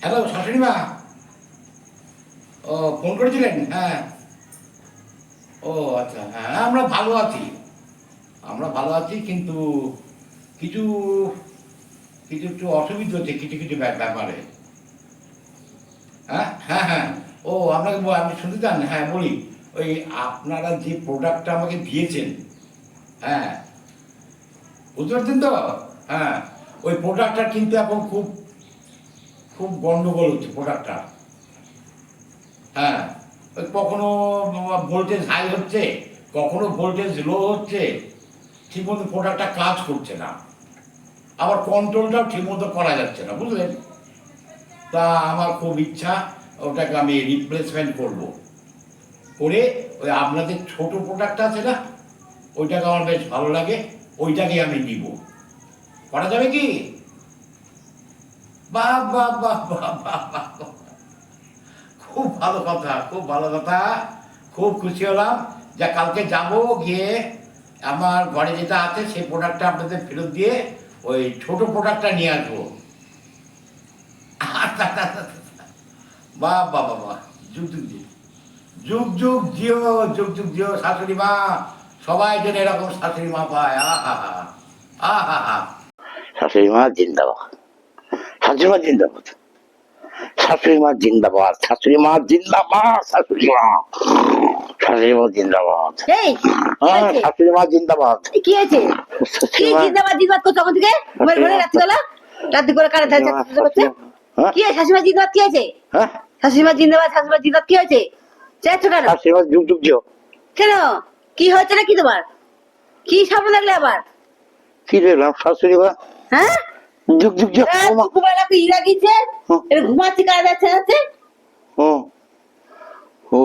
Hello শাশুড়ি মা ও phone করেছিলেন? হ্যাঁ। ও আচ্ছা হ্যাঁ আমরা ভালো আছি। আমরা ভালো আছি, কিন্তু কিছু কিছু একটু অসুবিধা হচ্ছে কিছু কিছু ব্যাপারে। হ্যাঁ হ্যাঁ হ্যাঁ। ও, আপনাকে আপনি শুনতে চান? হ্যাঁ বলি। ওই আপনারা যে প্রোডাক্টটা আমাকে দিয়েছেন হ্যাঁ বুঝতে পারছেন তো? হ্যাঁ ওই প্রোডাক্টটা কিন্তু এখন খুব খুব গন্ডগোল হচ্ছে প্রোডাক্টটা হ্যাঁ কখনো ভোল্টেজ হাই হচ্ছে, কখনো ভোল্টেজ লো হচ্ছে ঠিকমতো প্রোডাক্টটা কাজ করছে না। আবার কন্ট্রোলটাও ঠিকমতো করা যাচ্ছে না, বুঝলেন? তা আমার খুব ইচ্ছা, ওটাকে আমি রিপ্লেসমেন্ট করব। করে ওই আপনাদের ছোট প্রোডাক্ট আছে না, ওইটাকে আমার বেশ ভালো লাগে ওইটাকে আমি নিব। করা যাবে কি? বাহ। খুব ভালো কথা, খুব ভালো কথা। খুব খুশি হলাম। যা কালকে যাব গিয়ে আমার ঘরে যেটা আছে, সেই প্রোডাক্টটা আপনাদের ফেরত দিয়ে ওই ছোট প্রোডাক্টটা নিয়ে আসব। বাহ বাহ যুগ যুগ জিও যুগ যুগ, জিও, যুগ যুগ, জিও, শাশুড়ি মা। সবাই যেন এরকম শাশুড়ি মা পায়। আহা হা হা শাশুড়ি মা জিন্দাবাদ। শাশুড়ি মা জিন্দাবাদ। শাশুড়ি মা জিন্দাবাদ শাশুড়ি মা জিন্দাবাদ শাশুড়ি মা শাশুড়ি মা জিন্দাবাদ হ্যাঁ? শাশুড়ি মা জিন্দাবাদ। কি হয়েছে? কি মা জিন্দাবাদ জিন্দাবাদ করছ ঘুমের ঘরে রাত্রিবেলা রাত্রি করে কারে ধারে মা, হ্যাঁ? কি হয়েছে? শাশুড়ি জিন্দাবাদ কি হ্যাঁ? শাশুড়ি মা জিন্দাবাদ শাশুড়ি মা জিন্দাবাদ কি হয়েছে? চাইছো কেন? শাশুড়ি মা যুগ যুগ কেন? কি হয়েছে নাকি তোমার? কি স্বপ্ন লাগলে আবার? কি দেখলাম? শাশুড়ি মা হ্যাঁ? যুগ ঝুক ঝুক ঘুমালা কি হুম। এটা ঘুমাচ্ছি কারে আছে আছে? ও ও।